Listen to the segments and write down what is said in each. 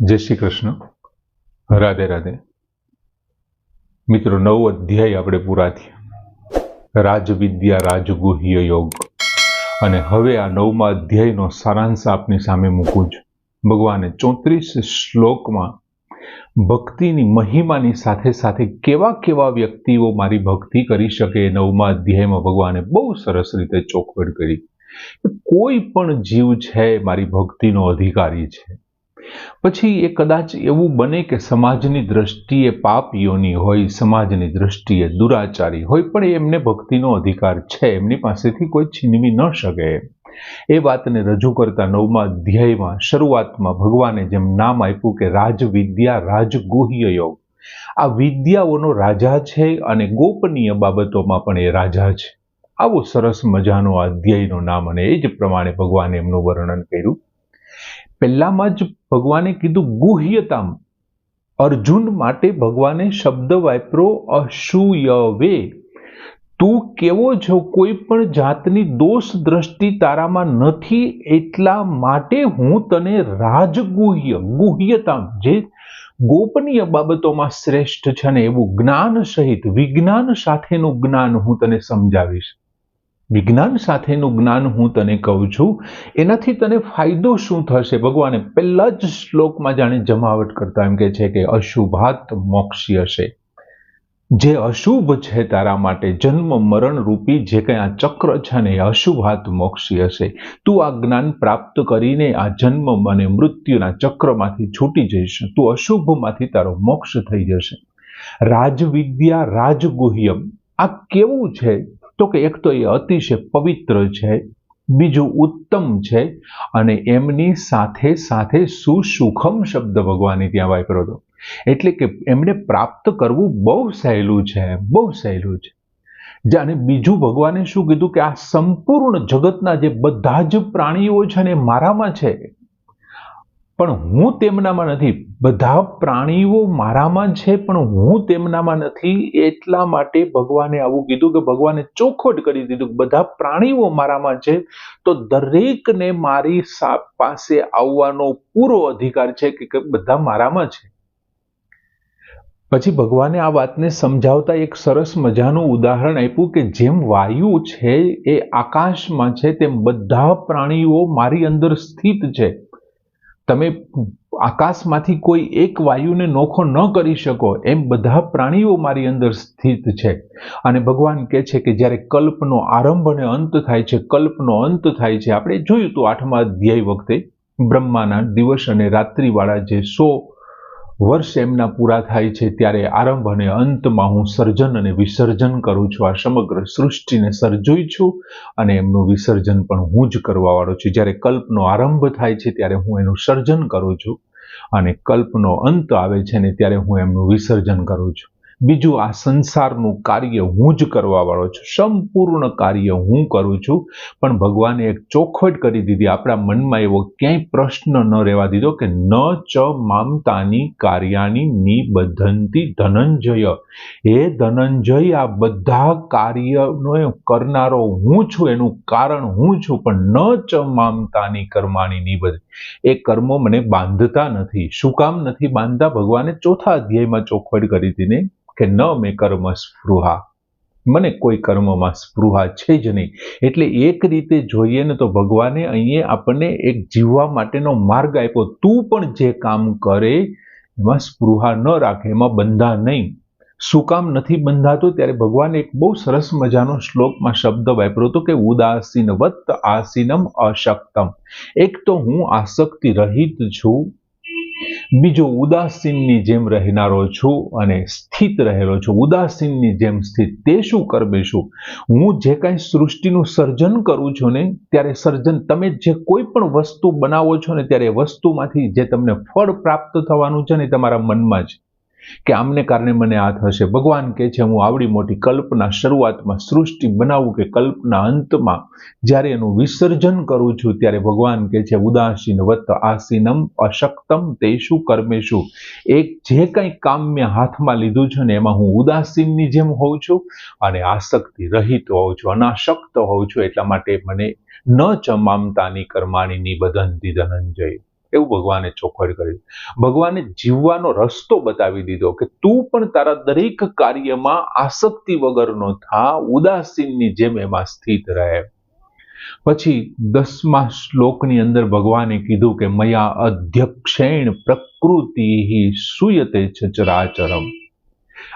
જય શ્રી કૃષ્ણ. રાધે રાધે. મિત્રો, નવ અધ્યાય આપણે પૂરા થયા. રાજવિદ્યા રાજગુહ્ય યોગ. અને હવે આ નવમા અધ્યાયનો સારાંશ આપની સામે મૂકું છું. ભગવાને ચોત્રીસ શ્લોકમાં ભક્તિની મહિમાની સાથે સાથે કેવા કેવા વ્યક્તિઓ મારી ભક્તિ કરી શકે એ નવમા અધ્યાયમાં ભગવાને બહુ સરસ રીતે ચોખવડ કરી. કોઈ પણ જીવ છે મારી ભક્તિનો અધિકારી છે. પછી એ કદાચ એવું બને કે સમાજની દ્રષ્ટિએ પાપીઓની હોય, સમાજની દ્રષ્ટિએ દુરાચારી હોય, પણ એમને ભક્તિનો અધિકાર છે, એમની પાસેથી કોઈ છીનવી ન શકે. એ વાતને રજૂ કરતા નવમા અધ્યાયમાં શરૂઆતમાં ભગવાને જેમ નામ આપ્યું કે રાજવિદ્યા રાજગુહ્ય યોગ આ વિદ્યાઓનો રાજા છે અને ગોપનીય બાબતોમાં પણ એ રાજા છે. આવો સરસ મજાનો આ અધ્યાયનું નામ અને એ જ પ્રમાણે ભગવાને એમનું વર્ણન કર્યું. પહેલામાં જ ભગવાને કીધું, ગુહ્યતામ. અર્જુન માટે ભગવાને શબ્દ વાપરો, અસૂયવે. તું કેવો છો? કોઈ પણ જાતની દોષ દ્રષ્ટિ તારામાં નથી, એટલા માટે હું તને રાજગુહ્ય, ગુહ્યતામ, જે ગોપનીય બાબતોમાં શ્રેષ્ઠ છે ને એવું જ્ઞાન સહિત વિજ્ઞાન સાથેનું જ્ઞાન હું તને સમજાવીશ. વિજ્ઞાન સાથેનું જ્ઞાન હું તને કહું છું, એનાથી તને ફાયદો શું થશે? ભગવાને પહેલા જ શ્લોકમાં જાણે જમાવટ કરતા એમ કે છે કે અશુભાત મોક્ષી હશે. જે અશુભ છે તારા માટે, જન્મ મરણ રૂપી જે કંઈ આ ચક્ર છે ને એ અશુભાત મોક્ષી હશે. તું આ જ્ઞાન પ્રાપ્ત કરીને આ જન્મ અને મૃત્યુના ચક્રમાંથી છૂટી જઈશ. તું અશુભમાંથી તારો મોક્ષ થઈ જશે. રાજવિદ્યા રાજગુહ્યમ. આ કેવું છે? તો કે એક તો એ અતિશય પવિત્ર છે, બીજું ઉત્તમ છે અને એમની સાથે સાથે સુસુખમ શબ્દ ભગવાને ત્યાં વાપર્યો હતો. એટલે કે એમને પ્રાપ્ત કરવું બહુ સહેલું છે, બહુ સહેલું છે. જાણે બીજું ભગવાને શું કીધું કે આ સંપૂર્ણ જગતના જે બધા જ પ્રાણીઓ છે ને મારામાં છે પણ હું તેમનામાં નથી. બધા પ્રાણીઓ મારામાં છે, પણ હું તેમનામાં નથી. એટલા માટે ભગવાને આવું કીધું કે ભગવાને ચોખવટ કરી દીધું બધા પ્રાણીઓ મારામાં છે, તો દરેકને મારી પાસે આવવાનો પૂરો અધિકાર છે કે બધા મારામાં છે. પછી ભગવાને આ વાતને સમજાવતા એક સરસ મજાનું ઉદાહરણ આપ્યું કે જેમ વાયુ છે એ આકાશમાં છે, તેમ બધા પ્રાણીઓ મારી અંદર સ્થિત છે. તમે આકાશમાંથી કોઈ એક વાયુને નોખો ન કરી શકો એમ બધા પ્રાણીઓ મારી અંદર સ્થિત છે. અને ભગવાન કહે છે કે જ્યારે કલ્પનો આરંભ અને અંત થાય છે, કલ્પનો અંત થાય છે. આપણે જોયું હતું આઠમા અધ્યાય વખતે બ્રહ્માના દિવસ અને રાત્રિવાળા જે સો વર્ષ એમના પૂરા થાય છે ત્યારે આરંભ અને અંતમાં હું સર્જન અને વિસર્જન કરું છું. આ સમગ્ર સૃષ્ટિને સર્જુઈ છું અને એમનું વિસર્જન પણ હું જ કરવાવાળો છું. જ્યારે કલ્પનો આરંભ થાય છે ત્યારે હું એનું સર્જન કરું છું અને કલ્પનો અંત આવે છે ને ત્યારે હું એમનું વિસર્જન કરું છું. બીજું આ સંસારનું કાર્ય હું જ કરવા વાળો છું. સંપૂર્ણ કાર્ય હું કરું છું. પણ ભગવાને એક ચોખવટ કરી દીધી. આપણા મનમાં એવો ક્યાંય પ્રશ્ન ન રહેવા દીધો કે ન ચ મામતાની કાર્યાની નિબધંતી ધનંજય. હે ધનંજય આ બધા કાર્યનો કરનારો હું છું. એનું કારણ હું છું. પણ ન ચ મામતાની કર્માની નિબધ એ કર્મો મને બાંધતા નથી. શું કામ નથી બાંધતા? ભગવાને ચોથા અધ્યાયમાં ચોખવટ કરી હતી ને કે ન મેં કર્મ સ્પૃહા. મને કોઈ કર્મમાં સ્પૃહા છે જ નહીં. એટલે એક રીતે જોઈએ ને તો ભગવાને અહીંયા આપણને એક જીવવા માટેનો માર્ગ આપ્યો. તું પણ જે કામ કરે, એમાં સ્પૃહા ન રાખે, એમાં બંધા નહીં. શું કામ નથી બંધાતું? ત્યારે ભગવાને એક બહુ સરસ મજાનો શ્લોકમાં શબ્દ વાપર્યો હતો કે ઉદાસીન વત્ત આસીનમ અશક્તમ. એક તો હું આસક્તિ રહિત છું બીજો ઉદાસીનની જેમ રહેનારો છું અને સ્થિત રહેલો છું. ઉદાસીનની જેમ સ્થિત તે શું કરবে શું? હું જે કાંઈ સૃષ્ટિનું સર્જન કરું છું ને, ત્યારે સર્જન તમે જે કોઈ પણ વસ્તુ બનાવો છો ને, ત્યારે વસ્તુમાંથી જે તમને ફળ પ્રાપ્ત થવાનું છે ને તમારા મનમાં જ કે આમને કારણે મને આ થશે. ભગવાન કહે છે, હું આવડી મોટી કલ્પના શરૂઆતમાં સૃષ્ટિ બનાવું કે કલ્પના અંતમાં જ્યારે એનું વિસર્જન કરું છું, ત્યારે ભગવાન કહે છે, ઉદાસીન વત્ત આસીનમ અશક્તમ તે શું કર્મે શું એક જે કંઈ કામ મેં હાથમાં લીધું છે ને એમાં હું ઉદાસીનની જેમ હોઉં છું અને આસક્તિ રહિત હોઉં છું, અનાશક્ત હોઉં છું, એટલા માટે મને ન ચમામતાની કર્માણીની નિબધંતી ધનંજય એવું ભગવાને ચોખવટ કરી. ભગવાને જીવવાનો રસ્તો બતાવી દીધો કે તું પણ તારા દરેક કાર્યમાં આસક્તિ વગરનો થા, ઉદાસીનની જેમ એમાં સ્થિત રહે. પછી દસમા શ્લોકની અંદર ભગવાને કીધું કે મયા અધ્યક્ષેણ પ્રકૃતિ સુયતે છે ચરાચરમ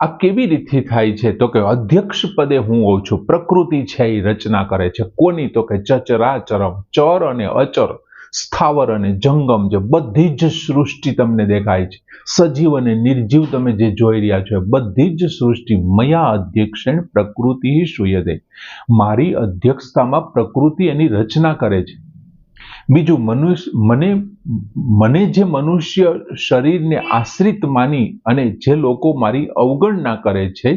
આ કેવી રીતે થાય છે? તો કે અધ્યક્ષ પદે હું હોઉં છું, પ્રકૃતિ છે એ રચના કરે છે. કોની? તો કે ચચરાચરમ, ચર અને અચર. સ્થાવર અને જંગમ છે બધી જ સૃષ્ટિ તમને દેખાય છે. સજીવ અને નિર્જીવ તમે જે જોઈ રહ્યા છો બધી જ સૃષ્ટિ મયા અધ્યક્ષણ પ્રકૃતિ સૂયદે મારી અધ્યક્ષતામાં પ્રકૃતિ એની રચના કરે છે. બીજું મનુષ્ય, મને મને જે મનુષ્ય શરીરને આશ્રિત માની અને જે લોકો મારી અવગણના કરે છે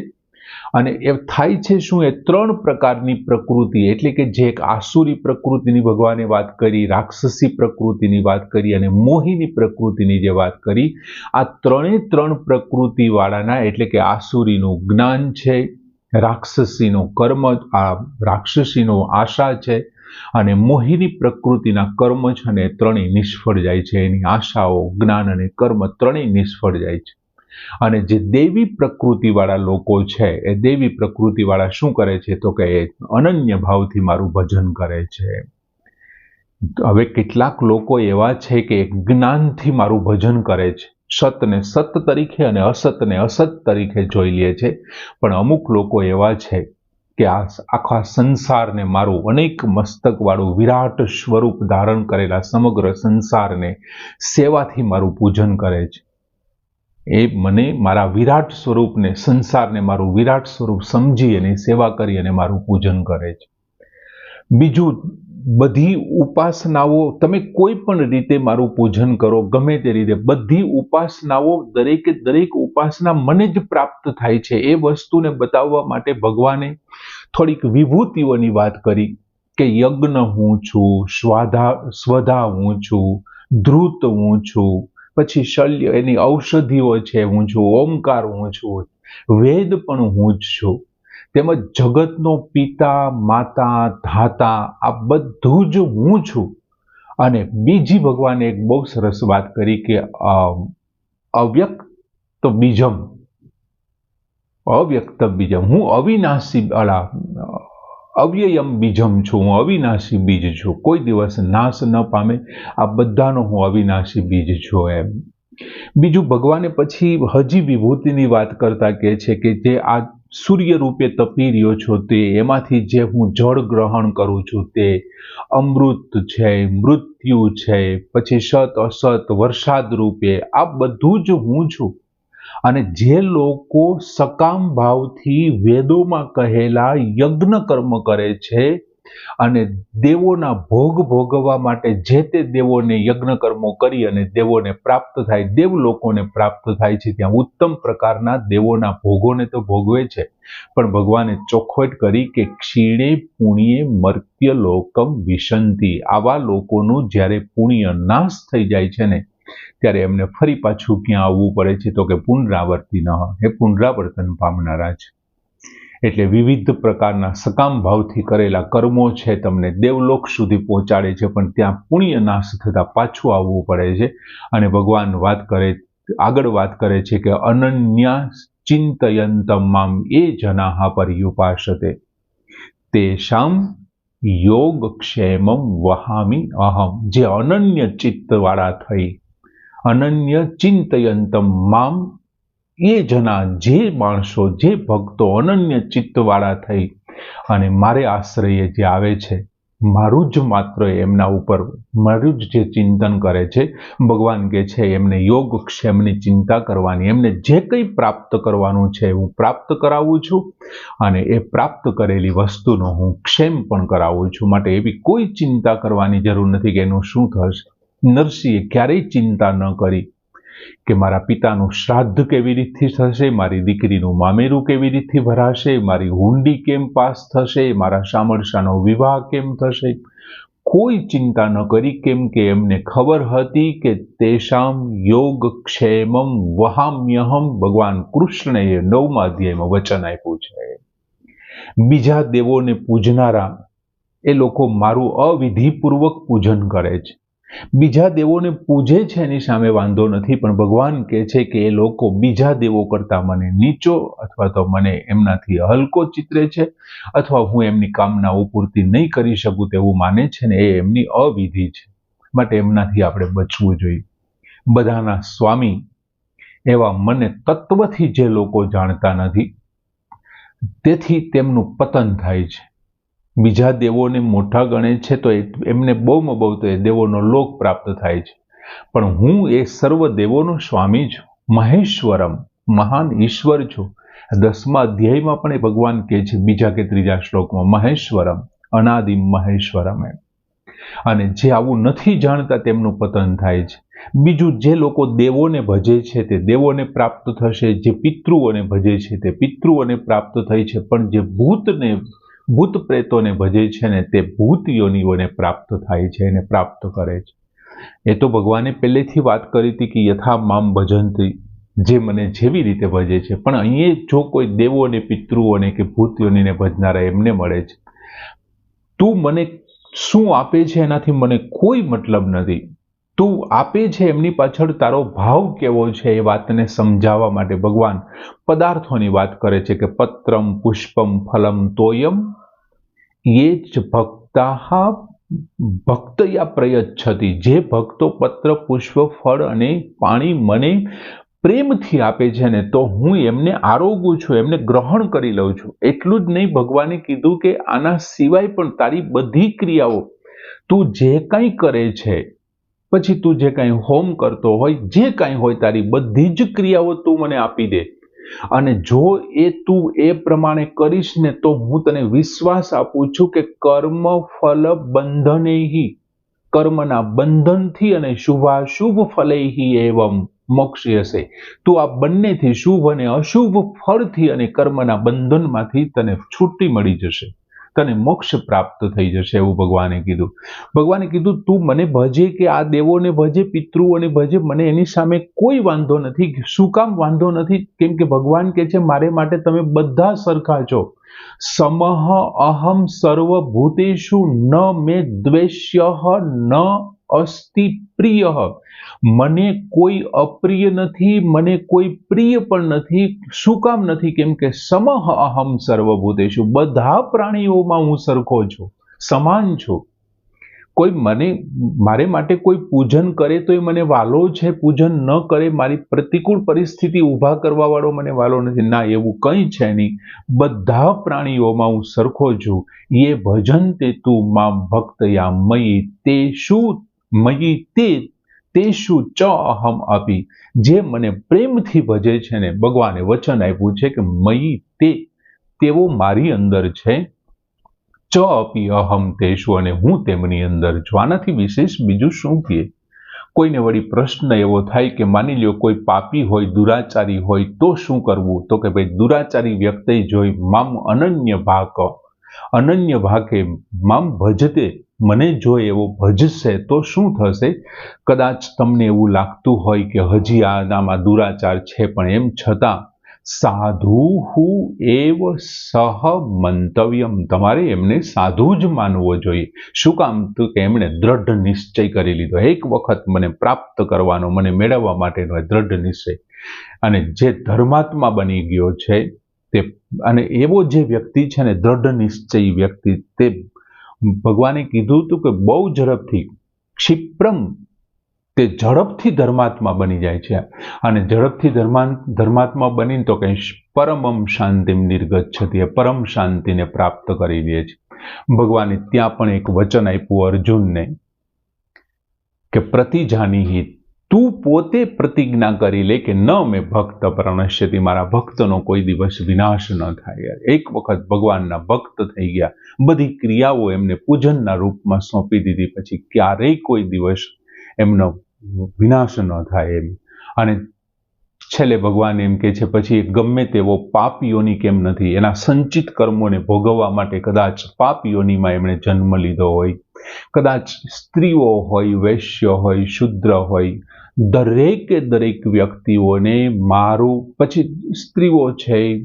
અને એ થાય છે શું? એ ત્રણ પ્રકારની પ્રકૃતિ. એટલે કે જે એક આસુરી પ્રકૃતિની ભગવાને વાત કરી, રાક્ષસી પ્રકૃતિની વાત કરી અને મોહિની પ્રકૃતિની જે વાત કરી, આ ત્રણે ત્રણ પ્રકૃતિ વાળાના એટલે કે આસુરીનું જ્ઞાન છે, રાક્ષસીનો કર્મ, આ રાક્ષસીનો આશા છે અને મોહિની પ્રકૃતિના કર્મ છે અને ત્રણેય નિષ્ફળ જાય છે. એની આશાઓ, જ્ઞાન અને કર્મ ત્રણેય નિષ્ફળ જાય છે. અને જે દેવી પ્રકૃતિવાળા લોકો છે, એ દેવી પ્રકૃતિવાળા શું કરે છે તો કે એ અનન્ય ભાવથી મારું ભજન કરે છે. હવે કેટલાક લોકો એવા છે કે જ્ઞાનથી મારું ભજન કરે છે. સતને સત તરીકે અને અસતને અસત તરીકે જોઈ લે છે. પણ અમુક લોકો એવા છે કે આ આખા સંસારને મારું અનેક મસ્તકવાળું વિરાટ સ્વરૂપ ધારણ કરેલા સમગ્ર સંસારને સેવાથી મારું પૂજન કરે છે. એ મને મારા વિરાટ સ્વરૂપને, સંસારને મારું વિરાટ સ્વરૂપ સમજી અને સેવા કરી અને મારું પૂજન કરે છે. બીજું, બધી ઉપાસનાઓ, તમે કોઈ પણ રીતે મારું પૂજન કરો, ગમે તે રીતે, બધી ઉપાસનાઓ દરેકે દરેક ઉપાસના મને જ પ્રાપ્ત થાય છે. એ વસ્તુને બતાવવા માટે ભગવાને થોડીક વિભૂતિઓની વાત કરી કે યજ્ઞ હું છું, સ્વાધા, સ્વધા હું છું, ધ્રુત હું છું પછી શલ્ય, એની ઔષધિઓ છે, હું છું, ઓમકાર હું છું, વેદ પણ હું જ છું. તેમજ જગતનો પિતા, માતા, ધાતા, આ બધું જ હું છું. અને બીજી ભગવાને એક બહુ સરસ વાત કરી કે અવ્યક્ત બીજમ. અવ્યક્ત બીજમ. હું અવિનાશી, અલા અવ્યયમ બીજમ છું, હું અવિનાશી બીજ છું. કોઈ દિવસ નાશ ન પામે, આ બધાનો હું અવિનાશી બીજ છું એમ. બીજું ભગવાને પછી હજી વિભૂતિની વાત કરતા કહે છે કે જે આ સૂર્ય રૂપે તપી રહ્યો છો તે, એમાંથી જે હું જળ ગ્રહણ કરું છું તે અમૃત છે, મૃત્યુ છે, પછી સત અસત, વરસાદ રૂપે, આ બધું જ હું છું. અને જે લોકો સકામ ભાવથી વેદોમાં કહેલા યજ્ઞ કર્મ કરે છે અને દેવોના ભોગ ભોગવવા માટે જે તે દેવોને યજ્ઞ કર્મો કરી અને દેવોને પ્રાપ્ત થાય, દેવ લોકોને પ્રાપ્ત થાય છે, ત્યાં ઉત્તમ પ્રકારના દેવોના ભોગોને તો ભોગવે છે. પણ ભગવાને ચોખવટ કરી કે ક્ષીણે પુણ્યે મર્ત્ય લોકમ વિશંતિ. આવા લોકોનું જ્યારે પુણ્ય નાશ થઈ જાય છે ને ત્યારે એમને ફરી પાછું ક્યાં આવવું પડે છે તો કે પુનરાવર્તી ન એ પુનરાવર્તન પામનારા છે એટલે વિવિધ પ્રકારના સકામ ભાવથી કરેલા કર્મો છે તમને દેવલોક સુધી પહોંચાડે છે, પણ ત્યાં પુણ્ય નાશ થતાં પાછું આવવું પડે છે. અને ભગવાન વાત કરે, આગળ વાત કરે છે કે અનન્યા ચિંતયંતમ એ જનાહ પર્યુપાસતે યોગ યોગક્ષેમમ વહામી અહમ. જે અનન્ય ચિત્તવાળા થઈ અનન્ય ચિંતયંતમ મામ. એ જના જે માણસો, જે ભક્તો અનન્ય ચિત્તવાળા થઈ અને મારે આશ્રયે જે આવે છે, મારું જ માત્ર એમના ઉપર, મારું જ જે ચિંતન કરે છે, ભગવાન કે છે એમને યોગ ક્ષેમની ચિંતા કરવાની, એમને જે કંઈ પ્રાપ્ત કરવાનું છે હું પ્રાપ્ત કરાવું છું અને એ પ્રાપ્ત કરેલી વસ્તુનો હું ક્ષેમ પણ કરાવું છું. માટે એવી કોઈ ચિંતા કરવાની જરૂર નથી કે એનું શું થશે. નરસિંહે ક્યારેય ચિંતા ન કરી કે મારા પિતાનું શ્રાદ્ધ કેવી રીતથી થશે, મારી દીકરીનું મામેરું કેવી રીતથી ભરાશે, મારી હુંડી કેમ પાસ થશે, મારા શામળશાનો વિવાહ કેમ થશે? કોઈ ચિંતા ન કરી કેમ કે એમને ખબર હતી કે તેશામ યોગ ક્ષેમમ વહામ્યહમ ભગવાન કૃષ્ણએ નવમા અધ્યાયમાં વચન આપ્યું છે. બીજા દેવોને પૂજનારા એ લોકો મારું અવિધિપૂર્વક પૂજન કરે છે. બીજા દેવોને પૂજે છે એની સામે વાંધો નથી, પણ ભગવાન કહે છે કે એ લોકો બીજા દેવો કરતા મને નીચો અથવા તો મને એમનાથી હલકો ચિત્રે છે અથવા હું એમની કામનાઓ પૂર્તિ નહીં કરી શકું તેવું માને છે ને એ એમની અવિધિ છે. માટે એમનાથી આપણે બચવું જોઈએ. બધાના સ્વામી એવા મને તત્વથી જે લોકો જાણતા નથી, તેથી તેમનું પતન થાય છે. બીજા દેવોને મોટા ગણે છે તો એમને બહુમાં બહુ તો એ દેવોનો લોક પ્રાપ્ત થાય છે. પણ હું એ સર્વ દેવોનો સ્વામી છું. મહેશ્વરમ, મહાન ઈશ્વર છું. દસમા અધ્યાયમાં પણ એ ભગવાન કહે છે, બીજા કે ત્રીજા શ્લોકમાં, મહેશ્વરમ અનાદિમ મહેશ્વરમ એમ. અને જે આવું નથી જાણતા તેમનું પતન થાય છે. બીજું જે લોકો દેવોને ભજે છે તે દેવોને પ્રાપ્ત થશે, જે પિતૃઓને ભજે છે તે પિતૃઓને પ્રાપ્ત થઈ છે, પણ જે ભૂતને ભૂત પ્રેતોને ભજે છે ને તે ભૂત યોનિઓને પ્રાપ્ત થાય છે એને પ્રાપ્ત કરે છે. એ તો ભગવાને પહેલેથી વાત કરી હતી કે યથા મામ ભજનથી જે મને જેવી રીતે ભજે છે. પણ અહીંયા જો કોઈ દેવોને, પિતૃઓને કે ભૂત ભજનારા એમને મળે છે. તું મને શું આપે છે? એનાથી મને કોઈ મતલબ નથી. તું આપે છે એમની પાછળ તારો ભાવ કેવો છે એ વાતને સમજાવવા માટે ભગવાન પદાર્થોની વાત કરે છે કે પત્રમ, પુષ્પમ, ફલમ, તોયમ. એ જ ભક્તા ભક્તયા પ્રયચ્છતી. જે ભક્તો પત્ર, પુષ્પ, ફળ અને પાણી મને પ્રેમથી આપે છે ને, તો હું એમને આરોગું છું, એમને ગ્રહણ કરી લઉં છું. એટલું જ નહીં, ભગવાને કીધું કે આના સિવાય પણ તારી બધી ક્રિયાઓ તું જે કંઈ કરે છે પછી તું જે કાંઈ હોમ કરતો હોય, જે કાંઈ હોય તારી બધી જ ક્રિયાઓ તું મને આપી દે. અને જો એ તું એ પ્રમાણે કરીશ ને તો હું તને વિશ્વાસ આપું છું કે કર્મ ફલ બંધનેહી કર્મના બંધનથી અને શુભાશુભ ફલેહી એવમ મોક્ષયસે તું આ બંનેથી શુભ અને અશુભ ફળથી અને કર્મના બંધનમાંથી તને છૂટી મળી જશે. તને મોક્ષ પ્રાપ્ત થઈ જશે એવું ભગવાને કીધું. ભગવાને કીધું, તું મને ભજે કે આ દેવોને ભજે, પિતૃઓને ભજે, મને એની સામે કોઈ વાંધો નથી. શું કામ વાંધો નથી? કેમ કે ભગવાન કે છે, મારે માટે તમે બધા સરખા છો. સમહ અહમ સર્વભૂતેશુ ન મે દ્વેષ્ય ન અસ્તિ પ્રિય. મને કોઈ અપ્રિય નથી, મને કોઈ પ્રિય પણ નથી, શું કામ નથી? કેમ કે સમહ અહમ સર્વભૂતેશુ બધા પ્રાણીઓમાં હું સરખો છું, સમાન છું. કોઈ મને, મારે માટે કોઈ પૂજન કરે તો એ મને વાલો છે, પૂજન ન કરે, મારી પ્રતિકૂળ પરિસ્થિતિ ઊભા કરવા વાળો મને વાલો નથી. ના, એવું કંઈ છે નહીં. બધા પ્રાણીઓમાં હું સરખો છું. એ ભજન તે તું માં ભક્ત યા મયી તે શું? મયી તે તે શું ચ અહમ આપી. જે મને પ્રેમથી ભજે છે ને, ભગવાને વચન આપ્યું છે કે મયી તે તેવો મારી અંદર છે. ચ અપી અહમ તેશુ અને હું તેમની અંદર છું. આનાથી વિશેષ બીજું શું કહે કોઈને વળી પ્રશ્ન એવો થાય કે માની લ્યો કોઈ પાપી હોય, દુરાચારી હોય, તો શું કરવું? તો કે ભાઈ, દુરાચારી વ્યક્તિ જોઈ, મામ અનન્ય ભાક અનન્ય ભાગે મામ ભજતે, મને જો એવો ભજશે તો શું થશે? કદાચ તમને એવું લાગતું હોય કે હજી આનામાં દુરાચાર છે, પણ એમ છતાં સાધુ એવ સહ મંતવ્યમ. તમારે એમને સાધુ જ માનવો જોઈએ. શું કામ તો કે એમણે દ્રઢ નિશ્ચય કરી લીધો. એક વખત મને પ્રાપ્ત કરવાનો, મને મેળવવા માટેનો દ્રઢ નિશ્ચય. અને જે ધર્માત્મા બની ગયો છે તે અને એવો જે વ્યક્તિ છે ને, દ્રઢ નિશ્ચય વ્યક્તિ, તે ભગવાને કીધું હતું કે બહુ ઝડપથી, ક્ષિપ્રમ, તે ઝડપથી ધર્માત્મા બની જાય છે. અને ઝડપથી ધર્મા ધર્માત્મા બનીને તો કંઈ પરમમ શાંતિમ નિર્ગચ્છતી પરમ શાંતિને પ્રાપ્ત કરી લે છે. ભગવાને ત્યાં પણ એક વચન આપ્યું અર્જુનને કે પ્રતિજાની તું પોતે પ્રતિજ્ઞા કરી લે કે ન મેં ભક્ત પ્રણશ્યતી, મારા ભક્તનો કોઈ દિવસ વિનાશ ન થાય. એક વખત ભગવાનના ભક્ત થઈ ગયા, બધી ક્રિયાઓ એમને પૂજનના રૂપમાં સોંપી દીધી, પછી ક્યારેય કોઈ દિવસ એમનો વિનાશ ન થાય એમ. અને છેલ્લે ભગવાન એમ કે છે, પછી ગમે તેવો પાપીઓની કેમ નથી? એના સંચિત કર્મોને ભોગવવા માટે કદાચ પાપીઓનીમાં એમણે જન્મ લીધો હોય. કદાચ સ્ત્રીઓ હોય, વૈશ્ય હોય, શુદ્ર હોય. દરેકે દરેક વ્યક્તિઓને મારું, પછી સ્ત્રીઓ છે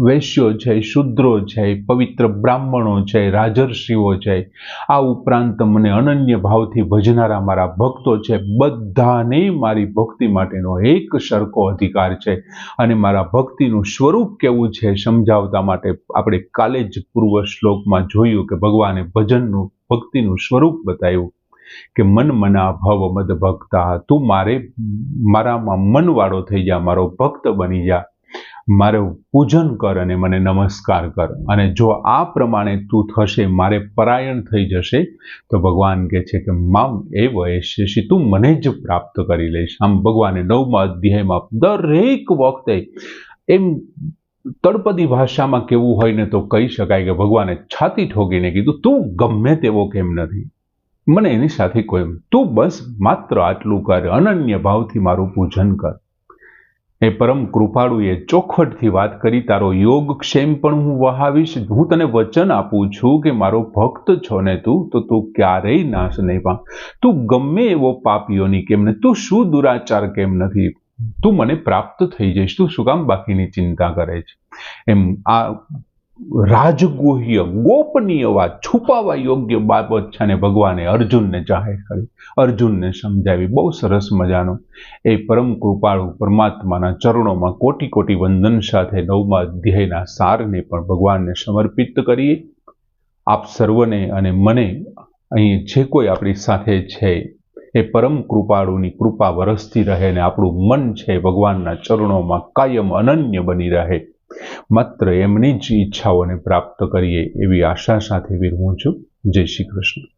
વૈશ્યો છે, શુદ્રો છે, પવિત્ર બ્રાહ્મણો છે, રાજર્ષિઓ છે. આ ઉપરાંત મને અનન્ય ભાવથી ભજનારા મારા ભક્તો છે. બધાને મારી ભક્તિ માટેનો એક સરખો અધિકાર છે. અને મારા ભક્તિનું સ્વરૂપ કેવું છે સમજાવતા માટે આપણે કાલે જ પૂર્વ શ્લોકમાં જોયું કે ભગવાને ભજનનું, ભક્તિનું સ્વરૂપ બતાવ્યું કે મન મના ભવ મદ ભક્તા, તું મારે, મારામાં મનવાળો થઈ જા, મારો ભક્ત બની જા. મારું પૂજન કર અને મને નમસ્કાર કર. અને જો આ પ્રમાણે તું થશે, મારે પરાયણ થઈ જશે, તો ભગવાન કહે છે કે, મામ, એ વયસ્યસી તું મને જ પ્રાપ્ત કરી લઈશ. આમ ભગવાને નવમા અધ્યાયમાં દરેક વખતે એમ તળપદી ભાષામાં કેવું હોય ને તો કહી શકાય કે ભગવાને છાતી ઠોકીને કીધું, તું ગમે તેવો કેમ નથી. મને એની સાથે કોઈ તું બસ માત્ર આટલું કર, અનન્ય ભાવથી મારું પૂજન કર. એ પરમ કૃપાળુએ ચોખવટથી વાત કરી, તારો યોગ ક્ષેમ પણ હું વહાવીશ. હું તને વચન આપું છું કે મારો ભક્ત છો ને તું, તો તું ક્યારેય નાશ નહીં પામ. તું ગમે એવો પાપીઓની કેમ ને, તું શું દુરાચાર કેમ નથી? તું મને પ્રાપ્ત થઈ જઈશ. તું શું કામ બાકીની ચિંતા કરે છે? એમ આ રાજગુહ્ય, ગોપનીય વાત છુપાવા યોગ્ય બાબત છે અને ભગવાને અર્જુનને જાહેર કરી, અર્જુનને સમજાવી. બહુ સરસ મજાનું એ પરમ કૃપાળુ પરમાત્માના ચરણોમાં કોટી કોટી વંદન સાથે નવમા અધ્યાયના સારને પણ ભગવાનને સમર્પિત કરીએ. આપ સર્વને અને મને અહીં જે કોઈ આપણી સાથે છે એ પરમ કૃપાળુની કૃપા વરસતી રહે અને આપણું મન છે ભગવાનના ચરણોમાં કાયમ અનન્ય બની રહે. માત્ર એમની જ ઈચ્છાઓને પ્રાપ્ત કરીએ એવી આશા સાથે વિરમું છું. જય શ્રી કૃષ્ણ.